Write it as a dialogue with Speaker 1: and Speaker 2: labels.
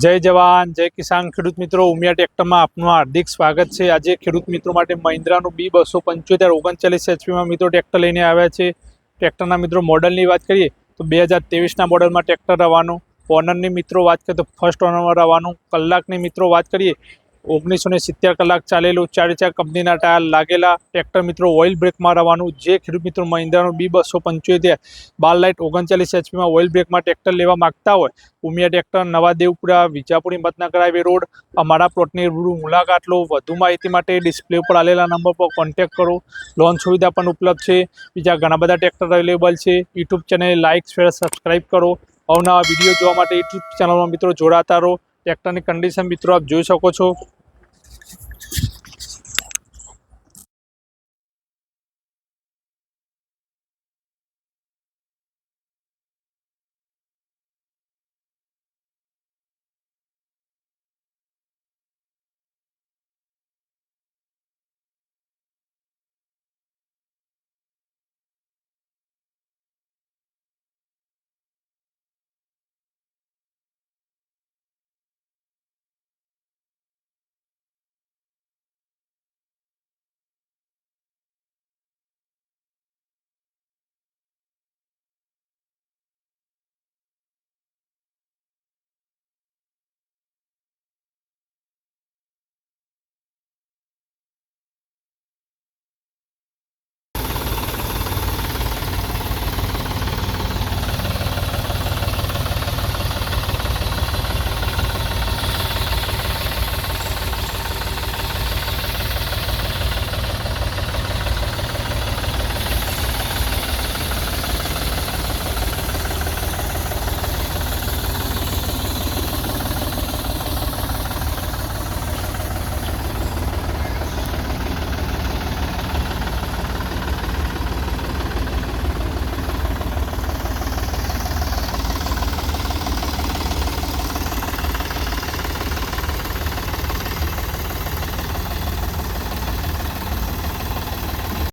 Speaker 1: જય જવાન, જય કિસાન ખેડૂત મિત્રો. ઉમિયા ટ્રેક્ટરમાં આપનું હાર્દિક સ્વાગત છે. આજે ખેડૂત મિત્રો માટે મહિન્દ્રાનું બી બસો પંચોતેર ઓગણચાલીસ એચપીમાં મિત્રો ટ્રેક્ટર લઈને આવ્યા છે. ટ્રેક્ટરના મિત્રો મોડલની વાત કરીએ તો બે હજાર તેવીસના મોડલમાં ટ્રેક્ટર રવાનું, ઓનરની મિત્રો વાત કરીએ તો ફર્સ્ટ ઓનરમાં રવાનું, કલાકની મિત્રો વાત કરીએ ઓગણીસો ને સિત્તેર કલાક ચાલેલું ચાર ચાર કંપનીના ટાયર લાગેલા. ટ્રેક્ટર મિત્રો ઓઇલ બ્રેકમાં રવાનું જે ખેડૂત મિત્રો મહિન્દ્રાનું બી બસો પંચોતેર, બાર લાઇટ ઓગણચાલીસ એચપીમાં ઓઇલ બ્રેકમાં ટ્રેક્ટર લેવા માગતા હોય, ઉમિયા ટ્રેક્ટર નવા દેવપુરા વિજાપુરી, મતનગર હાઈવે રોડ, અમારા પ્લોટની મુલાકાત લો. વધુ માહિતી માટે ડિસ્પ્લે ઉપર આલેલા નંબર પર કોન્ટેક્ટ કરો. લોન સુવિધા પણ ઉપલબ્ધ છે. બીજા ઘણા બધા ટ્રેક્ટર અવેલેબલ છે. YouTube channel like share subscribe કરો. અવનવા વીડિયો જોવા માટે યુટ્યુબ ચેનલમાં મિત્રો જોડાતા રહો. ટ્રેક્ટરની કન્ડિશન મિત્રો આપ જોઈ શકો છો.